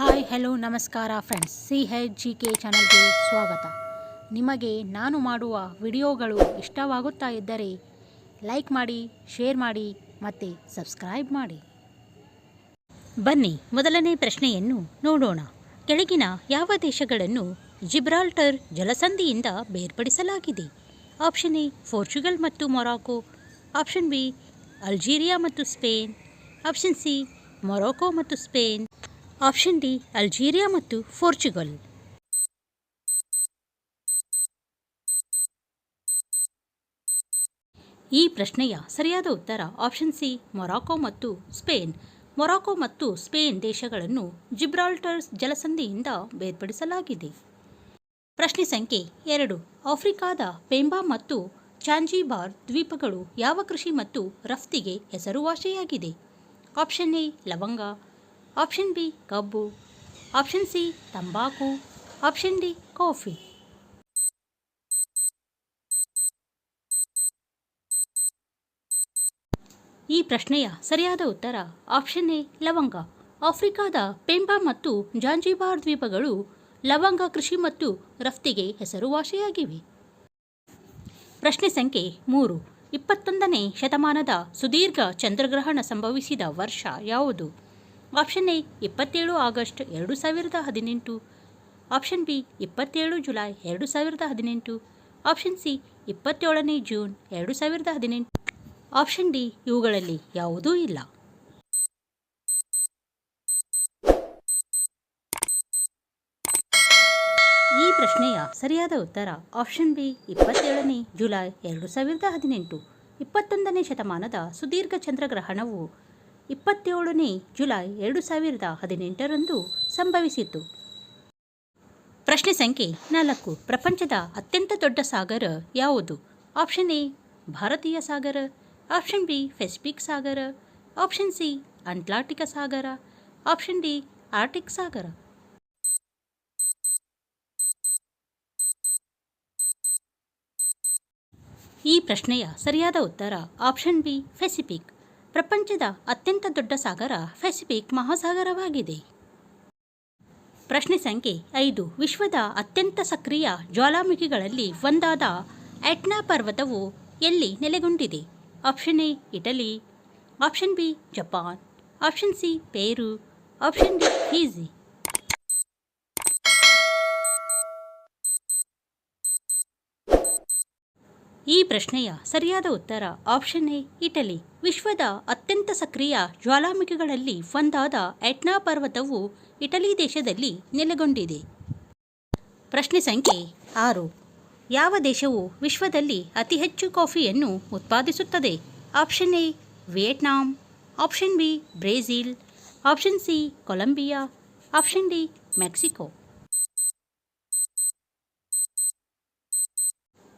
Hi hello ನಮಸ್ಕಾರ friends C H G K ಚಾನಲ್ಗೆ ಸ್ವಾಗತ. ನಿಮಗೆ ನಾನು ಮಾಡುವ ವಿಡಿಯೋಗಳು ಇಷ್ಟವಾಗುತ್ತಾ ಇದ್ದರೆ ಲೈಕ್ ಮಾಡಿ ಶೇರ್ ಮಾಡಿ ಮತ್ತು ಸಬ್ಸ್ಕ್ರೈಬ್ ಮಾಡಿ. ಬನ್ನಿ, ಮೊದಲನೇ ಪ್ರಶ್ನೆಯನ್ನು ನೋಡೋಣ. ಕೆಳಗಿನ ಯಾವ ದೇಶಗಳನ್ನು ಜಿಬ್ರಾಲ್ಟರ್ ಜಲಸಂಧಿಯಿಂದ ಬೇರ್ಪಡಿಸಲಾಗಿದೆ? ಆಪ್ಷನ್ ಎ, ಪೋರ್ಚುಗಲ್ ಮತ್ತು ಮೊರಾಕೊ. ಆಪ್ಷನ್ ಬಿ, ಅಲ್ಜೀರಿಯಾ ಮತ್ತು ಸ್ಪೇನ್. ಆಪ್ಷನ್ ಸಿ, ಮೊರಾಕೊ ಮತ್ತು ಸ್ಪೇನ್. ಆಪ್ಷನ್ ಡಿ ಅಲ್ಜೀರಿಯಾ ಮತ್ತು ಪೋರ್ಚುಗಲ್ ಈ ಪ್ರಶ್ನೆಯ ಸರಿಯಾದ ಉತ್ತರ ಆಪ್ಷನ್ ಸಿ ಮೊರಾಕೊ ಮತ್ತು ಸ್ಪೇನ್ ಮೊರಾಕೊ ಮತ್ತು ಸ್ಪೇನ್ ದೇಶಗಳನ್ನು ಜಿಬ್ರಾಲ್ಟರ್ಸ್ ಜಲಸಂಧಿಯಿಂದ ಬೇರ್ಪಡಿಸಲಾಗಿದೆ. ಪ್ರಶ್ನೆ ಸಂಖ್ಯೆ ಎರಡು, ಆಫ್ರಿಕಾದ ಪೆಂಬಾ ಮತ್ತು ಚಾಂಜಿಬಾರ್ ದ್ವೀಪಗಳು ಯಾವ ಕೃಷಿ ಮತ್ತು ರಫ್ತಿಗೆ ಹೆಸರುವಾಸಿಯಾಗಿದೆ? ಆಪ್ಷನ್ ಎ ಲವಂಗ. ಆಪ್ಷನ್ ಬಿ ಕಬ್ಬು. ಆಪ್ಷನ್ ಸಿ ತಂಬಾಕು. ಆಪ್ಷನ್ ಡಿ ಕಾಫಿ ಈ ಪ್ರಶ್ನೆಯ ಸರಿಯಾದ ಉತ್ತರ ಆಪ್ಷನ್ ಎ ಲವಂಗ. ಆಫ್ರಿಕಾದ ಪೆಂಬಾ ಮತ್ತು ಜಾಂಜಿಬಾರ್ ದ್ವೀಪಗಳು ಲವಂಗ ಕೃಷಿ ಮತ್ತು ರಫ್ತಿಗೆ ಹೆಸರುವಾಸಿಯಾಗಿವೆ. ಪ್ರಶ್ನೆ ಸಂಖ್ಯೆ ಮೂರು. ಇಪ್ಪತ್ತೊಂದನೇ ಶತಮಾನದ ಸುದೀರ್ಘ ಚಂದ್ರಗ್ರಹಣ ಸಂಭವಿಸಿದ ವರ್ಷ ಯಾವುದು? ಆಪ್ಷನ್ ಎ ಇಪ್ಪತ್ತೇಳು ಆಗಸ್ಟ್ ಎರಡು ಸಾವಿರದ ಹದಿನೆಂಟು. ಆಪ್ಷನ್ ಬಿ ಇಪ್ಪತ್ತೇಳು ಜುಲೈ ಎರಡು ಸಾವಿರದ ಹದಿನೆಂಟು. ಆಪ್ಷನ್ ಸಿ ಇಪ್ಪತ್ತೇಳನೇ ಜೂನ್ ಎರಡು ಸಾವಿರದ ಹದಿನೆಂಟು. ಆಪ್ಷನ್ ಡಿ ಇವುಗಳಲ್ಲಿ ಯಾವುದೂ ಇಲ್ಲ. ಈ ಪ್ರಶ್ನೆಯ ಸರಿಯಾದ ಉತ್ತರ ಆಪ್ಷನ್ ಬಿ ಇಪ್ಪತ್ತೇಳನೇ ಜುಲೈ ಎರಡು ಸಾವಿರದ ಹದಿನೆಂಟು. ಇಪ್ಪತ್ತೊಂದನೇ ಶತಮಾನದ ಸುದೀರ್ಘ ಚಂದ್ರಗ್ರಹಣವು ಇಪ್ಪತ್ತೇಳನೇ ಜುಲೈ ಎರಡು ಸಾವಿರದ ಹದಿನೆಂಟರಂದು ಸಂಭವಿಸಿತು. ಪ್ರಶ್ನೆ ಸಂಖ್ಯೆ ನಾಲ್ಕು. ಪ್ರಪಂಚದ ಅತ್ಯಂತ ದೊಡ್ಡ ಸಾಗರ ಯಾವುದು? ಆಪ್ಷನ್ ಎ, ಭಾರತೀಯ ಸಾಗರ. ಆಪ್ಷನ್ ಬಿ ಫೆಸಿಫಿಕ್ ಸಾಗರ. ಆಪ್ಷನ್ ಸಿ, ಅಂಟ್ಲಾಂಟಿಕ ಸಾಗರ. ಆಪ್ಷನ್ ಡಿ, ಆರ್ಟಿಕ್ ಸಾಗರ. ಈ ಪ್ರಶ್ನೆಯ ಸರಿಯಾದ ಉತ್ತರ ಆಪ್ಷನ್ ಬಿ, ಪೆಸಿಫಿಕ್. ಪ್ರಪಂಚದ ಅತ್ಯಂತ ದೊಡ್ಡ ಸಾಗರ ಪೆಸಿಫಿಕ್ ಮಹಾಸಾಗರವಾಗಿದೆ. ಪ್ರಶ್ನೆ ಸಂಖ್ಯೆ ಐದು. ವಿಶ್ವದ ಅತ್ಯಂತ ಸಕ್ರಿಯ ಜ್ವಾಲಾಮುಖಿಗಳಲ್ಲಿ ಒಂದಾದ ಎಟ್ನಾ ಪರ್ವತವು ಎಲ್ಲಿ ನೆಲೆಗೊಂಡಿದೆ? Option A Italy option B Japan option C Peru option D Fiji ಈ ಪ್ರಶ್ನೆಯ ಸರಿಯಾದ ಉತ್ತರ ಆಪ್ಷನ್ ಎ, ಇಟಲಿ. ವಿಶ್ವದ ಅತ್ಯಂತ ಸಕ್ರಿಯ ಜ್ವಾಲಾಮುಖಿಗಳಲ್ಲಿ ಒಂದಾದ ಎಟ್ನಾ ಪರ್ವತವು ಇಟಲಿ ದೇಶದಲ್ಲಿ ನೆಲೆಗೊಂಡಿದೆ. ಪ್ರಶ್ನೆ ಸಂಖ್ಯೆ ಆರು. ಯಾವ ದೇಶವು ವಿಶ್ವದಲ್ಲಿ ಅತಿ ಹೆಚ್ಚು ಕಾಫಿಯನ್ನು ಉತ್ಪಾದಿಸುತ್ತದೆ? Option A, Vietnam. Option B, Brazil. Option C, Colombia. Option D, Mexico.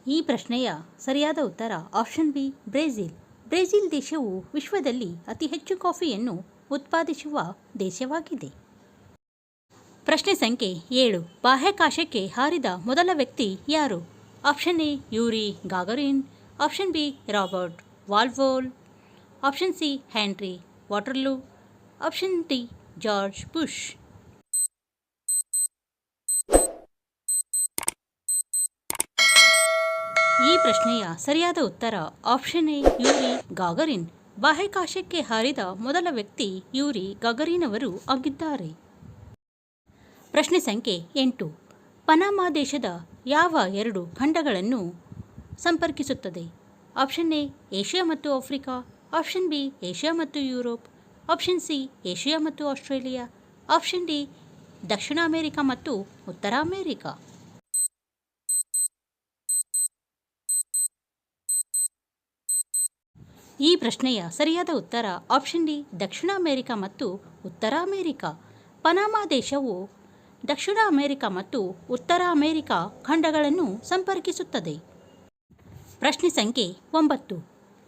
ಈ ಪ್ರಶ್ನೆಯ ಸರಿಯಾದ ಉತ್ತರ ಆಪ್ಷನ್ ಬಿ, ಬ್ರೆಜಿಲ್. ಬ್ರೆಜಿಲ್ ದೇಶವು ವಿಶ್ವದಲ್ಲಿ ಅತಿ ಹೆಚ್ಚು ಕಾಫಿಯನ್ನು ಉತ್ಪಾದಿಸುವ ದೇಶವಾಗಿದೆ. ಪ್ರಶ್ನೆ ಸಂಖ್ಯೆ ಏಳು. ಬಾಹ್ಯಾಕಾಶಕ್ಕೆ ಹಾರಿದ ಮೊದಲ ವ್ಯಕ್ತಿ ಯಾರು? Option A, Yuri Gagarin. Option B, Robert ವಾಲ್ವೋಲ್. Option C Henry Waterloo. Option D, George Bush ಈ ಪ್ರಶ್ನೆಯ ಸರಿಯಾದ ಉತ್ತರ ಆಪ್ಷನ್ ಎ ಯೂರಿ ಗಾಗರಿನ್ ಬಾಹ್ಯಾಕಾಶಕ್ಕೆ ಹಾರಿದ ಮೊದಲ ವ್ಯಕ್ತಿ ಯೂರಿ ಗಾಗರಿನ್ ಅವರು ಆಗಿದ್ದಾರೆ. ಪ್ರಶ್ನೆ ಸಂಖ್ಯೆ ಎಂಟು. ಪನಾಮಾ ದೇಶದ ಯಾವ ಎರಡು ಖಂಡಗಳನ್ನು ಸಂಪರ್ಕಿಸುತ್ತದೆ? ಆಪ್ಷನ್ ಎ ಏಷ್ಯಾ ಮತ್ತು ಆಫ್ರಿಕಾ ಆಪ್ಷನ್ ಬಿ ಏಷ್ಯಾ ಮತ್ತು ಯುರೋಪ್ ಆಪ್ಷನ್ ಸಿ ಏಷ್ಯಾ ಮತ್ತು ಆಸ್ಟ್ರೇಲಿಯಾ ಆಪ್ಷನ್ ಡಿ ದಕ್ಷಿಣ ಅಮೆರಿಕಾ ಮತ್ತು ಉತ್ತರ ಅಮೆರಿಕ ಈ ಪ್ರಶ್ನೆಯ ಸರಿಯಾದ ಉತ್ತರ ಆಪ್ಷನ್ ಡಿ, ದಕ್ಷಿಣ ಅಮೆರಿಕ ಮತ್ತು ಉತ್ತರ ಅಮೆರಿಕ. ಪನಾಮಾ ದೇಶವು ದಕ್ಷಿಣ ಅಮೆರಿಕ ಮತ್ತು ಉತ್ತರ ಅಮೆರಿಕಾ ಖಂಡಗಳನ್ನು ಸಂಪರ್ಕಿಸುತ್ತದೆ. ಪ್ರಶ್ನೆ ಸಂಖ್ಯೆ ಒಂಬತ್ತು.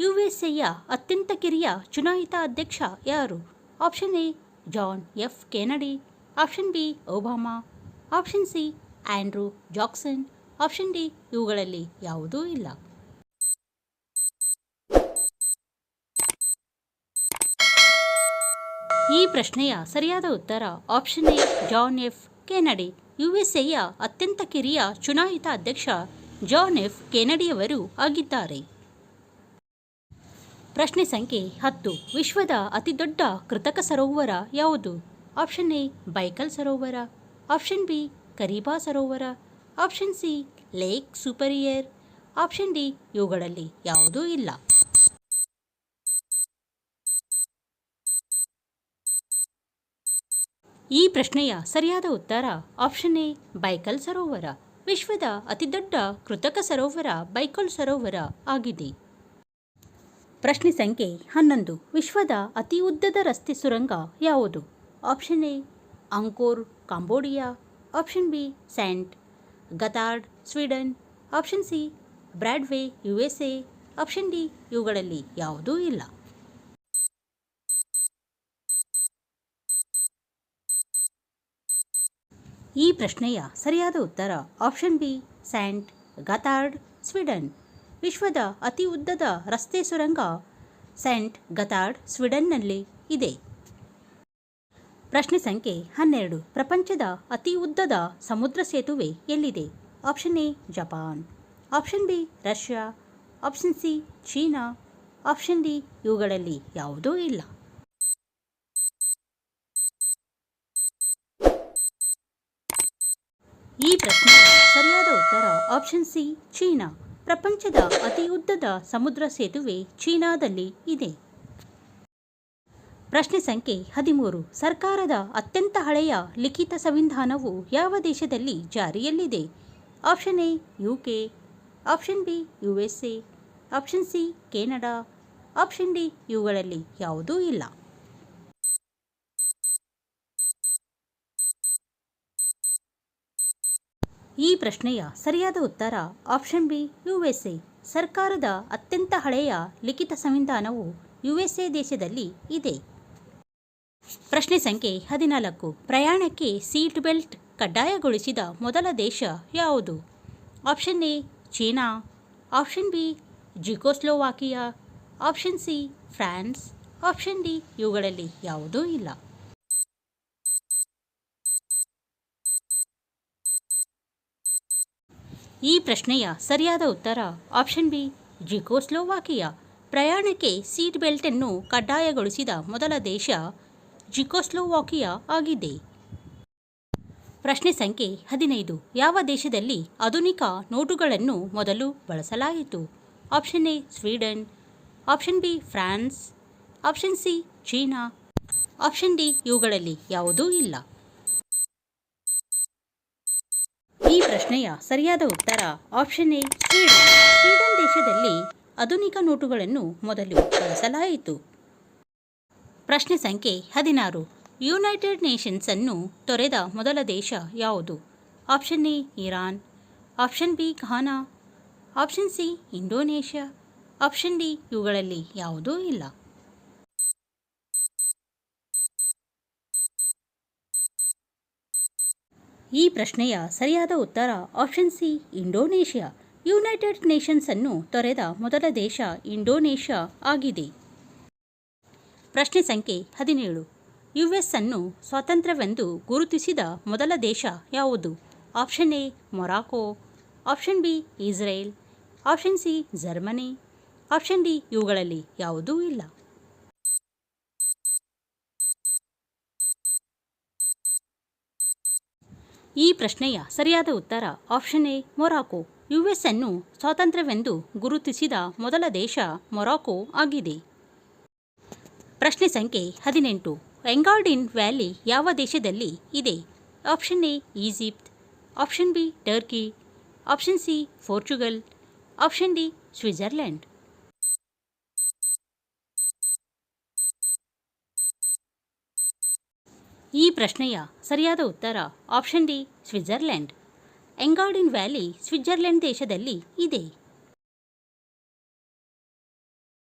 ಯು ಎಸ್ ಎಯ ಅತ್ಯಂತ ಕಿರಿಯ ಚುನಾಯಿತ ಅಧ್ಯಕ್ಷ ಯಾರು? Option A, John F Kennedy. Option B, Obama. Option C Andrew Jackson. Option D, ಇವುಗಳಲ್ಲಿ ಯಾವುದೂ ಇಲ್ಲ. ಈ ಪ್ರಶ್ನೆಯ ಸರಿಯಾದ ಉತ್ತರ option A, John F, Kennedy ಯುಎಸ್ಎಯ ಅತ್ಯಂತ ಕಿರಿಯ ಚುನಾಯಿತ ಅಧ್ಯಕ್ಷ ಜಾನ್ ಎಫ್ ಕೆನಡಿಯವರು ಆಗಿದ್ದಾರೆ. ಪ್ರಶ್ನೆ ಸಂಖ್ಯೆ ಹತ್ತು, ವಿಶ್ವದ ಅತಿದೊಡ್ಡ ಕೃತಕ ಸರೋವರ ಯಾವುದು? ಆಪ್ಷನ್ ಎ, ಬೈಕಲ್ ಸರೋವರ, ಆಪ್ಷನ್ ಬಿ, ಕರೀಬಾ ಸರೋವರ, option C, lake Superior, option D, ಇವುಗಳಲ್ಲಿ ಯಾವುದೂ ಇಲ್ಲ. ಈ ಪ್ರಶ್ನೆಯ ಸರಿಯಾದ ಉತ್ತರ ಆಪ್ಷನ್ ಎ ಬೈಕಲ್ ಸರೋವರ ವಿಶ್ವದ ಅತಿದೊಡ್ಡ ಕೃತಕ ಸರೋವರ ಬೈಕಲ್ ಸರೋವರ ಆಗಿದೆ. ಪ್ರಶ್ನೆ ಸಂಖ್ಯೆ ಹನ್ನೊಂದು, ವಿಶ್ವದ ಅತಿ ಉದ್ದದ ರಸ್ತೆ ಸುರಂಗ ಯಾವುದು? Option A Angkor Cambodia option B Saint Gotthard Sweden option C Broadway U S A option D ಇವುಗಳಲ್ಲಿ ಯಾವುದೂ ಇಲ್ಲ. ಈ ಪ್ರಶ್ನೆಯ ಸರಿಯಾದ ಉತ್ತರ option B, Saint, Gotthard, Sweden. ವಿಶ್ವದ ಅತಿ ಉದ್ದದ ರಸ್ತೆ ಸುರಂಗ ಸ್ಯಾಂಟ್, ಗತಾರ್ಡ್, ಸ್ವೀಡನ್ನಲ್ಲಿ ಇದೆ. ಪ್ರಶ್ನೆ ಸಂಖ್ಯೆ ಹನ್ನೆರಡು. ಪ್ರಪಂಚದ ಅತಿ ಉದ್ದದ ಸಮುದ್ರ ಸೇತುವೆ ಎಲ್ಲಿದೆ? Option A, Japan. Option B, Russia. Option C, China. Option D, ಇವುಗಳಲ್ಲಿ ಯಾವುದೂ ಇಲ್ಲ. ಈ ಪ್ರಶ್ನೆಯ ಸರಿಯಾದ ಉತ್ತರ ಆಪ್ಷನ್ ಸಿ ಚೀನಾ. ಪ್ರಪಂಚದ ಅತಿ ಉದ್ದದ ಸಮುದ್ರ ಸೇತುವೆ ಚೀನಾದಲ್ಲಿ ಇದೆ. ಪ್ರಶ್ನೆ ಸಂಖ್ಯೆ ಹದಿಮೂರು. ಸರ್ಕಾರದ ಅತ್ಯಂತ ಹಳೆಯ ಲಿಖಿತ ಸಂವಿಧಾನವು ಯಾವ ದೇಶದಲ್ಲಿ ಜಾರಿಯಲ್ಲಿದೆ? Option A UK option B U S A option C Canada option D ಇವುಗಳಲ್ಲಿ ಯಾವುದೂ ಇಲ್ಲ. ಈ ಪ್ರಶ್ನೆಯ ಸರಿಯಾದ ಉತ್ತರ ಆಪ್ಷನ್ ಬಿ ಯುಎಸ್ಎ ಸರ್ಕಾರದ ಅತ್ಯಂತ ಹಳೆಯ ಲಿಖಿತ ಸಂವಿಧಾನವು ಯುಎಸ್ಎ ದೇಶದಲ್ಲಿ ಇದೆ. ಪ್ರಶ್ನೆ ಸಂಖ್ಯೆ ಹದಿನಾಲ್ಕು. ಪ್ರಯಾಣಕ್ಕೆ ಸೀಟ್ ಬೆಲ್ಟ್ ಕಡ್ಡಾಯಗೊಳಿಸಿದ ಮೊದಲ ದೇಶ ಯಾವುದು? Option A, China. Option B, Czechoslovakia. Option C, France. Option D, ಇವುಗಳಲ್ಲಿ ಯಾವುದೂ ಇಲ್ಲ. ಈ ಪ್ರಶ್ನೆಯ ಸರಿಯಾದ ಉತ್ತರ ಆಪ್ಷನ್ ಬಿ. ಜಿಕೋಸ್ಲೋವಾಕಿಯಾ. ಪ್ರಯಾಣಕ್ಕೆ ಸೀಟ್ ಬೆಲ್ಟನ್ನು ಕಡ್ಡಾಯಗೊಳಿಸಿದ ಮೊದಲ ದೇಶ ಜಿಕೋಸ್ಲೋವಾಕಿಯಾ ಆಗಿದೆ. ಪ್ರಶ್ನೆ ಸಂಖ್ಯೆ ಹದಿನೈದು. ಯಾವ ದೇಶದಲ್ಲಿ ಆಧುನಿಕ ನೋಟುಗಳನ್ನು ಮೊದಲು ಬಳಸಲಾಯಿತು? Option A, Sweden. Option B, France. Option C, China. Option D, ಇವುಗಳಲ್ಲಿ ಯಾವುದೂ ಇಲ್ಲ. ಈ ಪ್ರಶ್ನೆಯ ಸರಿಯಾದ ಉತ್ತರ ಆಪ್ಷನ್ ಎ ಸ್ವೀಡನ್ ಸ್ವೀಡನ್ ದೇಶದಲ್ಲಿ ಆಧುನಿಕ ನೋಟುಗಳನ್ನು ಮೊದಲು ಬಳಸಲಾಯಿತು. ಪ್ರಶ್ನೆ ಸಂಖ್ಯೆ ಹದಿನಾರು. ಯುನೈಟೆಡ್ ನೇಷನ್ಸ್ ಅನ್ನು ತೊರೆದ ಮೊದಲ ದೇಶ ಯಾವುದು? Option A Iran. Option B Ghana. Option C Indonesia. Option D ಇವುಗಳಲ್ಲಿ ಯಾವುದೂ ಇಲ್ಲ. ಈ ಪ್ರಶ್ನೆಯ ಸರಿಯಾದ ಉತ್ತರ option C Indonesia. United Nations ಅನ್ನು ತೊರೆದ ಮೊದಲ ದೇಶ ಇಂಡೋನೇಷ್ಯಾ ಆಗಿದೆ. ಪ್ರಶ್ನೆ ಸಂಖ್ಯೆ ಹದಿನೇಳು. ಯು ಎಸ್ ಅನ್ನು ಸ್ವಾತಂತ್ರ್ಯವೆಂದು ಗುರುತಿಸಿದ ಮೊದಲ ದೇಶ ಯಾವುದು? Option A Morocco option B Israel option C Germany option D ಇವುಗಳಲ್ಲಿ ಯಾವುದೂ ಇಲ್ಲ. ಈ ಪ್ರಶ್ನೆಯ ಸರಿಯಾದ ಉತ್ತರ ಆಪ್ಷನ್ ಎ, ಮೊರಾಕೋ. ಯುಎಸ್ ಅನ್ನು ಸ್ವಾತಂತ್ರ್ಯವೆಂದು ಗುರುತಿಸಿದ ಮೊದಲ ದೇಶ ಮೊರಾಕೋ ಆಗಿದೆ. ಪ್ರಶ್ನೆ ಸಂಖ್ಯೆ ಹದಿನೆಂಟು. ವೆಂಗಾರ್ಡಿನ್ ವ್ಯಾಲಿ ಯಾವ ದೇಶದಲ್ಲಿ ಇದೆ? Option A, Egypt. Option B, Turkey. Option C, Portugal. Option D Switzerland ಈ ಪ್ರಶ್ನೆಯ ಸರಿಯಾದ ಉತ್ತರ option D Switzerland Engadin valley Switzerland ದೇಶದಲ್ಲಿ ಇದೆ.